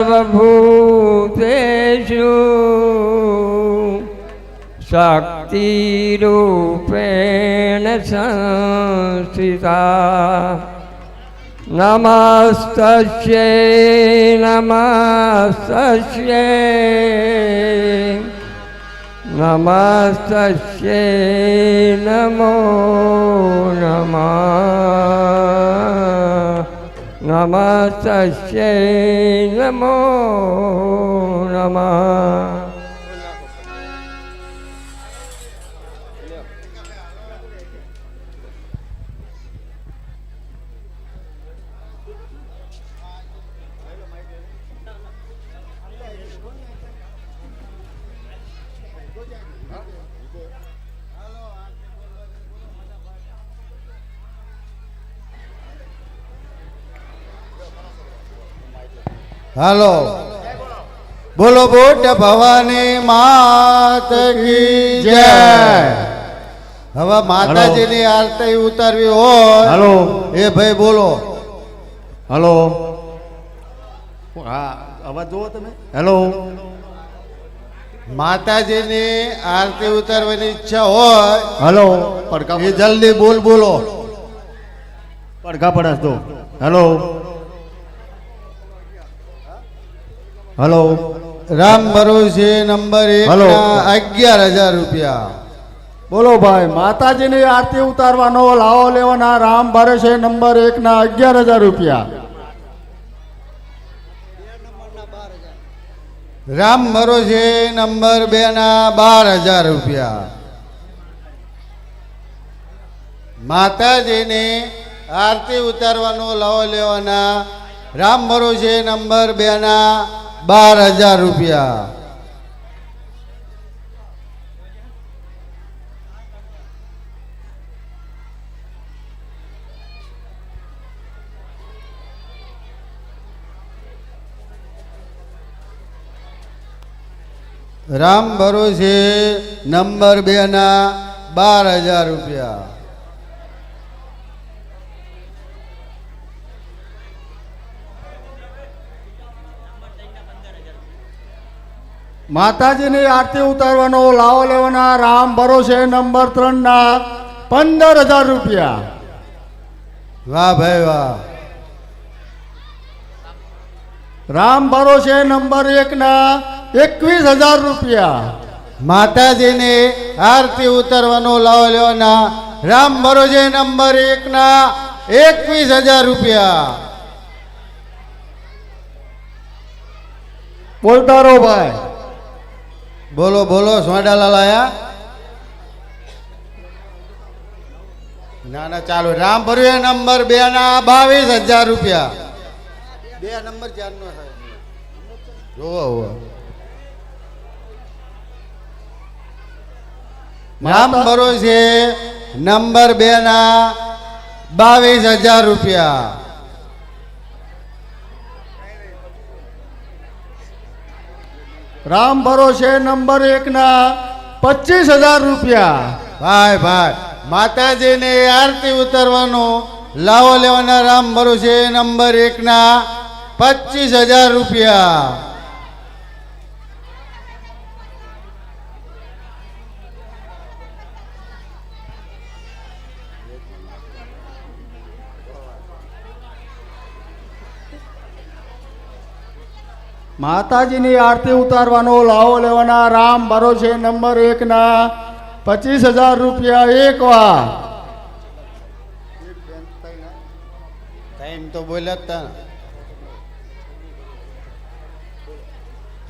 સર્વભૂતેષુ શક્તિરૂપેણ સંસ્થિતા નમસ્તસ્યૈ નમસ્તસ્યૈ નમસ્તસ્યૈ નમો નમઃ નમસ્તસ્યૈ નમો નમઃ હાલો. બોલો બોટ ભવાની માત કી જય. હવે માતાજીની આરતી ઉતારવી હોય હાલો. એ ભાઈ બોલો. હાલો. હા અવાજ જુઓ તમે. હેલો. માતાજીની આરતી ઉતારવાની ઈચ્છા હોય હલો. પડકા એ જલ્દી બોલ બોલો. પડકા પડાશ દો હેલો. હલો. રામ ભરોસે નંબર એક અગિયાર હજાર રૂપિયા. બોલો ભાઈ માતાજીની આરતી ઉતારવાનો લાવો લેવાના રામ ભરોસે નંબર એક ના અગિયાર હજાર રૂપિયા. રામ ભરોસે નંબર બે ના બાર હજાર રૂપિયા. માતાજીની આરતી ઉતારવાનો લાવો લેવાના રામ ભરોસે નંબર બે ના બાર હજાર રૂપિયા. રામ ભરોસે નંબર બે ના બાર હજાર રૂપિયા. માતાજીની આરતી ઉતારવાનો લાવો લેવાના રામ ભરોસે નંબર ત્રણ ના પંદર હજાર રૂપિયા. વાહ ભાઈ વાહ. રામ ભરોસે નંબર એક ના એકવીસ હજાર રૂપિયા. માતાજીની આરતી ઉતારવાનો લાવો લેવાના રામ ભરોસે નંબર એક ના એકવીસ હજાર રૂપિયા. બોલતા રહો ભાઈ. બોલો બોલો, સોડાલાલ આયા? ના ના, ચાલો. રામ ભરોસે નંબર બે ના બાવીસ હજાર રૂપિયા. બે નંબર ચાર નો જોવો હોવો રામ ભરોસે નંબર બે ના બાવીસ હજાર રૂપિયા. રામ ભરોસે નંબર એક ના પચીસ હજાર રૂપિયા. ભાઈ ભાઈ, માતાજીને આરતી ઉતારવાનો લાવો લેવાના રામ ભરોસે નંબર એક ના પચીસ હજાર રૂપિયા. માતાજીની આરતી ઉતારવાનો લાવો લેવાના રામ ભરોસે નંબર એક ના પચીસ હજાર રૂપિયા એક વાર. ટાઈમ તો બોલ્યા.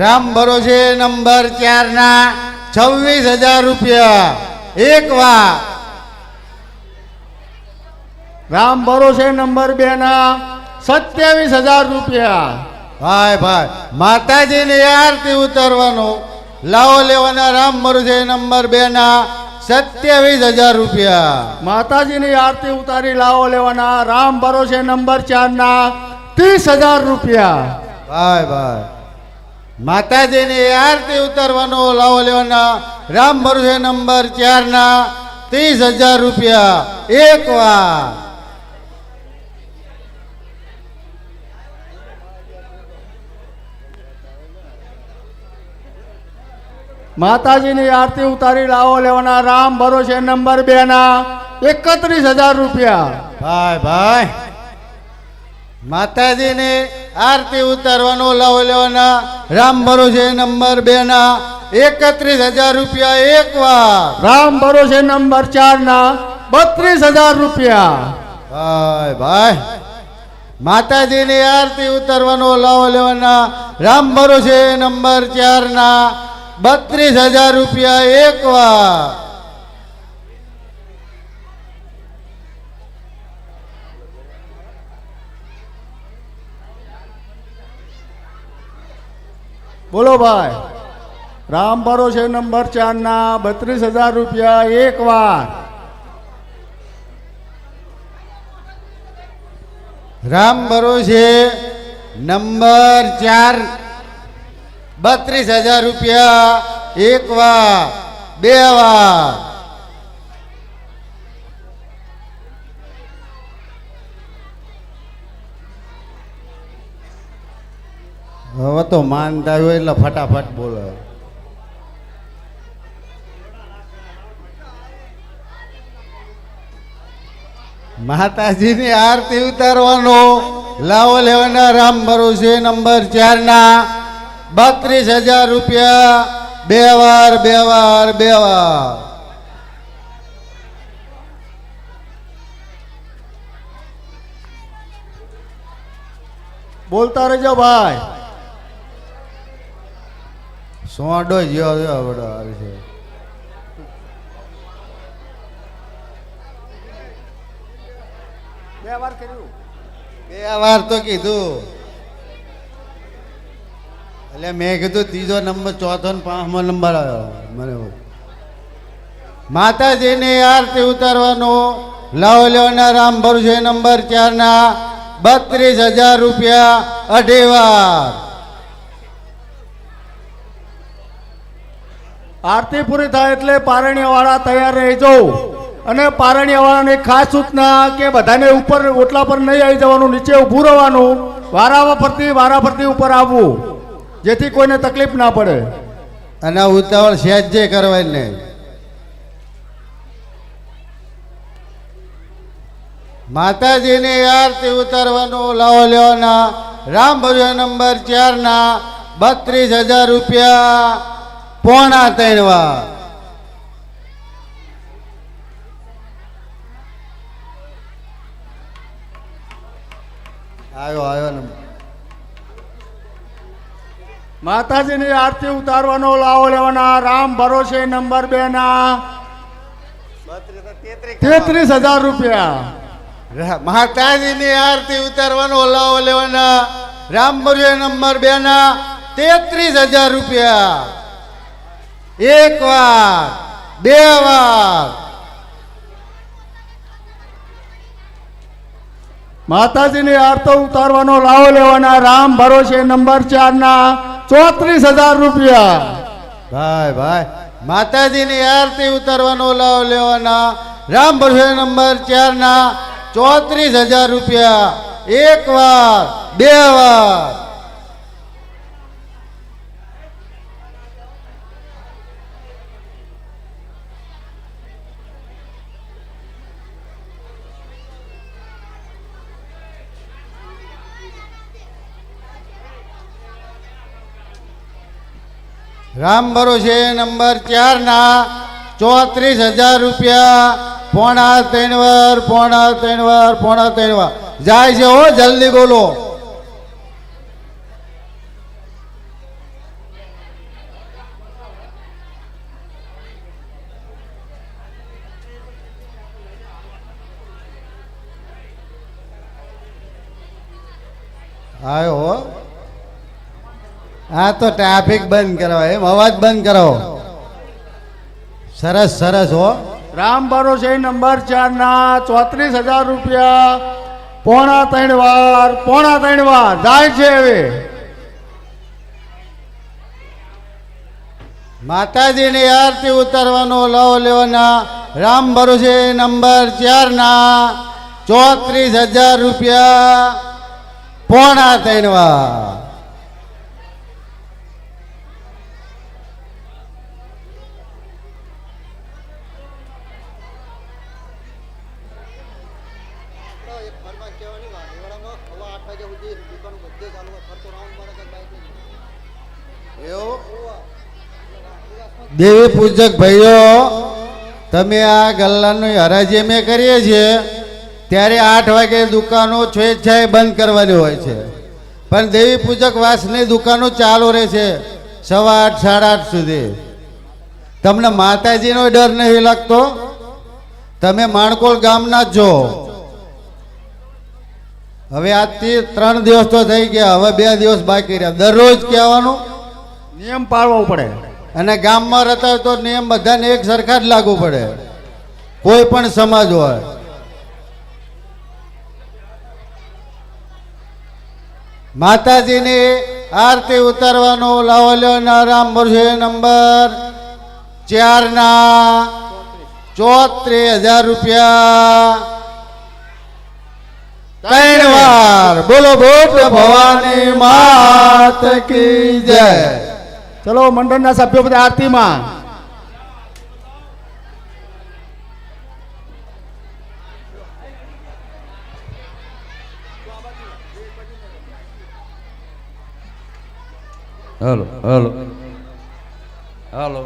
રામ ભરોસે નંબર ચાર ના છવ્વીસ હજાર રૂપિયા. એક વાર. રામ ભરોસે નંબર બે ના સત્યાવીસ હજાર રૂપિયા. ભાઈ ભાઈ માતાજીની આરતી ઉતારવાનો. લાવો લેવાના રામ ભરોસે નંબર બે ના સત્યાવીસ હજાર રૂપિયા. માતાજીની આરતી ઉતારી લાવો લેવાના રામ ભરોસે નંબર ચાર ના ત્રીસ હજાર રૂપિયા. ભાઈ ભાઈ માતાજીની આરતી ઉતારવાનો લાવો લેવાના રામ ભરોસે નંબર ચાર ના ત્રીસ હજાર રૂપિયા. એક વાર. માતાજીની આરતી ઉતારી લાવો લેવાના રામ ભરોસે નંબર બે ના એકત્રીસ હજાર રૂપિયા. ભાઈ ભાઈ. માતાજીની આરતી ઉતારવાનો લાવો લેવાના રામ ભરોસે નંબર બે ના એકત્રીસ હજાર રૂપિયા એક વાર. રામ ભરોસે નંબર ચાર ના બત્રીસ હજાર રૂપિયા. ભાઈ ભાઈ. માતાજીની આરતી ઉતારવાનો લાવો લેવાના રામ ભરોસે નંબર ચાર ના બત્રીસ હજાર રૂપિયા એક વાર. બોલો ભાઈ. રામ ભરોસે નંબર ચાર ના, બત્રીસ હજાર રૂપિયા એક વાર. રામ ભરોસે નંબર ચાર બત્રીસ હજાર રૂપિયા એક વાર, બે વાર. હવે તો માનતા હોય એટલે ફટાફટ બોલો. માતાજીની આરતી ઉતારવાનો, લાવો લેવાના રામ ભરોસે નંબર ચાર ના બત્રીસ હજાર રૂપિયા બે વાર બે વાર બે વાર બોલતા રહેજો ભાઈ સોંડો જ્યો છે આવડો આવે છે બે વાર કર્યું બે વાર તો કીધું એટલે મેં કીધું ત્રીજો નંબર, ચોથો ને પાંચમો નંબર આવ્યો. મને માતાજીને આરતી ઉતારવાનો, લાવો લેવાના રામ ભરોસે નંબર ચાર ના બત્રીસ હજાર રૂપિયા અઢી વાર આરતી પૂરી થાય એટલે પારણિયાવાળા તૈયાર રહેજો. અને પારણિયાવાળાની ખાસ સૂચના કે બધાને ઉપર ઓટલા પર નહીં આવી જવાનું, નીચે ઊભું રહેવાનું. વારા ફરતી વારા ફરતી ઉપર આવવું. જેથી કોઈને તકલીફ ના પડે. અને ઉતાવળ સહેજે કરવાની. નહીં માતાજીની આરતી ઉતારવાનું લાવો લેવાના રામ ભજન નંબર ચાર ના બત્રીસ હજાર રૂપિયા પોણા ત્રણ વાર. આવ્યો આવ્યો ને માતાજીની આરતી ઉતારવાનો લાવો લેવાના. રામ ભરોસે નંબર બે ના. તેત્રીસ હજાર રૂપિયા. માતાજીની આરતી ઉતારવાનો લાવો લેવાના. રામ રામભર્ય નંબર બે ના. તેત્રીસ હજાર રૂપિયા. એક વાર બે વાર. માતાજીની આરતો ઉતારવાનો લાવો લેવાના. રામ ભરોસે નંબર ચાર ના ચોત્રીસ હજાર રૂપિયા. ભાઈ ભાઈ, માતાજીની આરતી ઉતારવાનો લાવ લેવાના. રામભર્ય નંબર ચાર ના ચોત્રીસ હજાર રૂપિયા. એક વાર, બે વાર. રામ ભરોસે નંબર ચાર ના ચોત્રીસ હજાર રૂપિયા. પોણા ત્રણ વાર, પોણા ત્રણ વાર, પોણા ત્રણ વાર. જાય છે હો, જલ્દી બોલો. આવ્યો હો. હા તો ટ્રાફિક બંધ કરાવો. એમ અવાજ બંધ કરાવો. સરસ સરસ હો. રામ ભરોસે નંબર ચાર ના ચોત્રીસ હજાર રૂપિયા. પોણા ત્રણ વાર પોણા ત્રણ વાર. જાય છે હવે. માતાજીની આરતી ઉતારવાનો લવ લેવાના. રામ ભરોસે નંબર ચાર ના ચોત્રીસ હજાર રૂપિયા. પોણા ત્રણ વાર. દેવી પૂજક ભાઈઓ તમે આ ગલ્લાનું હરાજી અમે કરીએ છીએ ત્યારે આઠ વાગે દુકાનો સ્વેચ્છાએ બંધ કરવાની હોય છે. પણ દેવી પૂજક વાસની દુકાનો ચાલુ રહે છે સવા આઠ સાડા આઠ સુધી. તમને માતાજીનો ડર નહીં લાગતો? તમે માણકોલ ગામના જ છો. હવે આજથી ત્રણ દિવસ તો થઈ ગયા હવે બે દિવસ બાકી રહ્યા. દરરોજ કહેવાનું? નિયમ પાળવો પડે. અને ગામમાં રહેતા હોય તો નિયમ બધાને એક સરખા જ લાગુ પડે. કોઈ પણ સમાજ હોય. માતાજીની આરતી ઉતારવાનો લાવલ્યો નારામ વર્ષે નંબર ચારના ચોત્રીસ હજાર રૂપિયા. ત્રણ વાર બોલો બોટ ભવાની માત કી જય. ચલો મંડળના સભ્યો બધા આરતીમાં. હલો હાલો. હલો.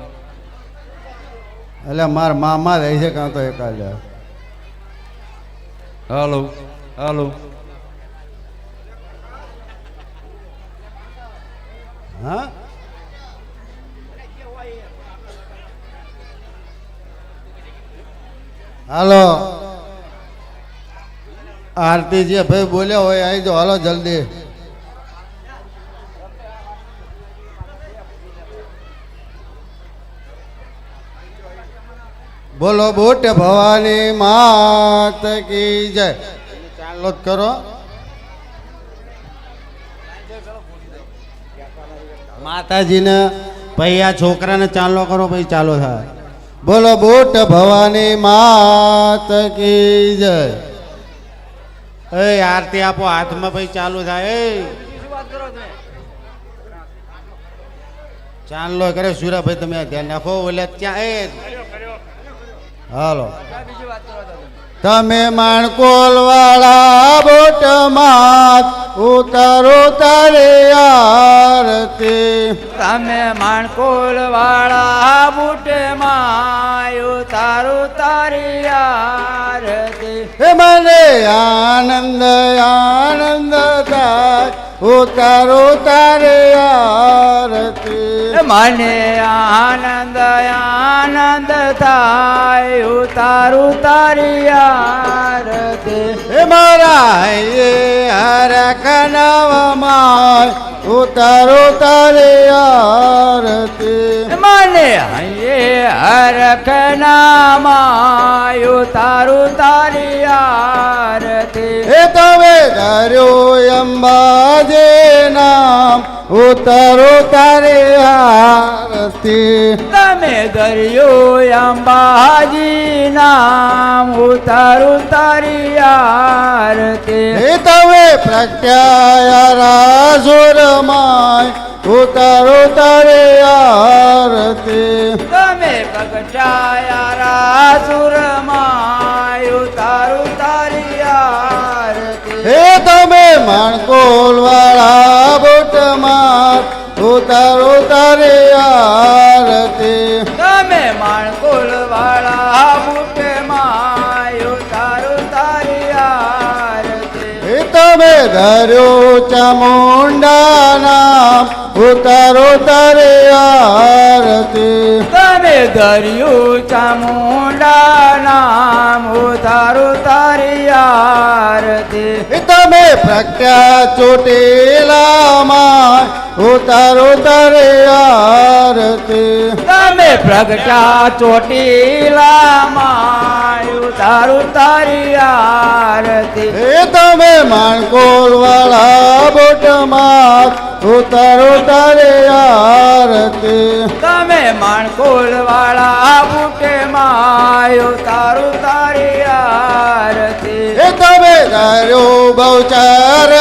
એટલે મારા મામા રહે છે કાં તો એકાદ. હાલો. હાલો હા હાલો આરતી જે ભાઈ બોલ્યા હોય આવી જાઓ. હાલો, જલ્દી. બોલો, બોટ ભવાની માત કી જય. ચાલો જ કરો. માતાજીને ભાઈ આ છોકરાને ચાલો કરો ભાઈ, ચાલો થાય બોલો, બોટ ભવાની માત કી જય. એ આરતી આપો હાથમાં ભાઈ, ચાલુ થાય. એ. ચાલો, કરે સુરાભાઈ, તમે ધ્યાન રાખો. ઓલે ત્યાં, એ. હાલો. તમે માણકોલ વાળા બોટમાં ઉતારો તારે આરતી. તમે માણકોલ વાળા બુટે માયું તારું તારી આરતી. હે મને આનંદ આનંદ થાય. ઉતારો તારે આરતી. મને આનંદ આનંદ થાય તારું તારી આરતી. મારા એ હરખનવમાં ઉતારો તારી આરતી. મને હૈયે હરખ નામાયું તારું તારી આરતી. હે તમે ધર્યો અંબાજે નામ. ઉતરો તારે આરતી. તમે દરિયો અંબાજી નામ. ઉતારું તારી આરતી. હે તમે રાજુર માય. ઉતારો તારે આરતી. તમે પગટાયા રાસુરમાયું તારું તારી માણકોલ વાળા બોટમાં ઉતારો તારે આરતી. તમે માણ વાળા બુટે માયું તારું તારી આરતી. તમે ધર્યો ચામુંડા નામ ઉતારો તારે આરતી. તમે ધર્યું ચામુંડા નામ ઉતારો તારી આરતી. તમે પ્રખ્યા ચોટેલામાં ઉતારો તારે આરતી. તમે પ્રગટા ચોટીલા માયું તારું તારી આરતી. તમે માણકોલ વાળા બોટમાં ઉતારો તારે આરતી. તમે માણકોલ વાળા બુટે માયો તારું તારી આરતી. એ તમે તારો બહુચાર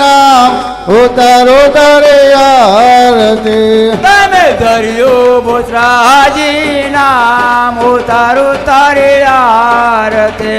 નામ ઉતારો તારે આરતી. તમે ધર્યો બોસરાજી નામ તારું તારે આરતી.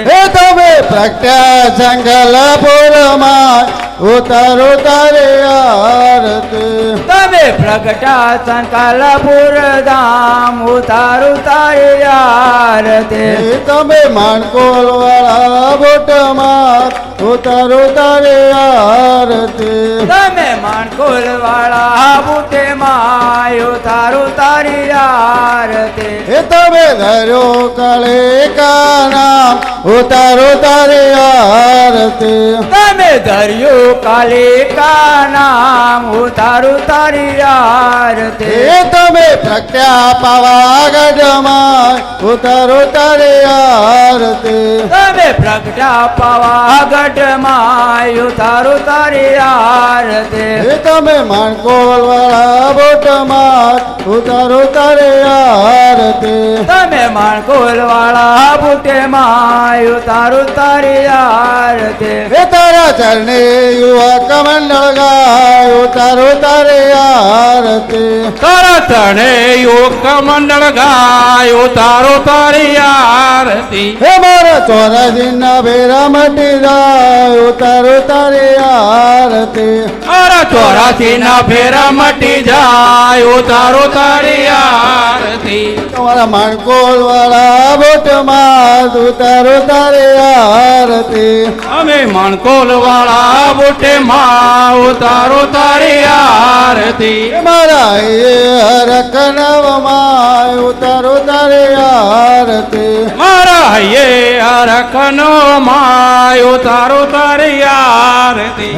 પ્રગટ્યા સંકલપુરમાં ઉતારો તારે આરતી. તમે પ્રગટા સંકલપુર ધામ ઉતારું તારી આરતી. તમે માણકોલ વાળા બોટમાં ઉતારો તારે આરતી. તમે માણકોલ વાળા બુટે માયો તારું તારી આરતી. એ તમે ધર્યો કાળે કાના ઉતારો તારે આરતી. તમે ધર્યો કાલે કાના ઉતારો તારી આરતી. તમે પાવા પાવાગઢમાં ઉતારો તારે આરતી તમે પ્રગટા પાવાગઢમાં ઉતારો તારી આરતી તમે માણકોલ વાળા બોટમાં ઉતારો તારે આરતી તમે માણકોલ વાળા બુટે માં ઉતારું તારી આરતી એ તારા ચરણે યુવા કમંડળ ગાય ઉતારો તારે આરતી તરતણે યોગ મંડળ ગાયો તારો તારી આરતી. હે મારા ચોરાજીના ભેરા મટી જાય ઉતારો તારે આરતી. મારા ચોરાસી ના ફેરા મટી જાય તારો તારી આરતી તમારા માણકોલ વાળા બોટમાં ઉતારો તારી આરતી અમે માણકોલ વાળા બોટે માં ઉતારો તારી આરતી મારા એ હરક નવમાં ઉતારો તારી આરતી મારા હૈયે હરખનો માયો તારો તારી આરતી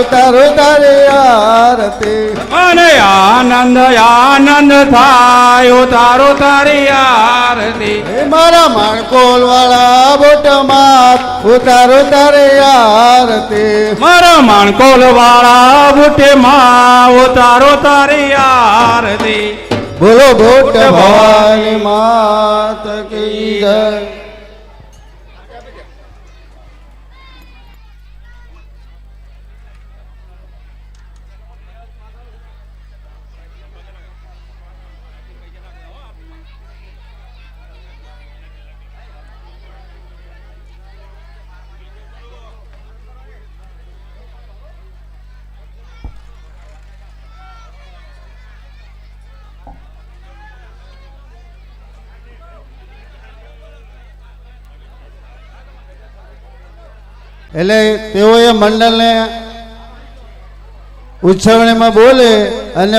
ઉતારો તારે આરતી. અને આનંદ આનંદ થાય તારો તારી આરતી. મારા માણકોલ વાળા બોટમાં ઉતારો તારે આરતી. મારા માણકોલ વાળા બુટે માં ઉતારો તારી આરતી. બોલો બોટ ભવાની માત કી જય. એટલે તેઓએ મંડળને ઉછવણીમાં બોલે અને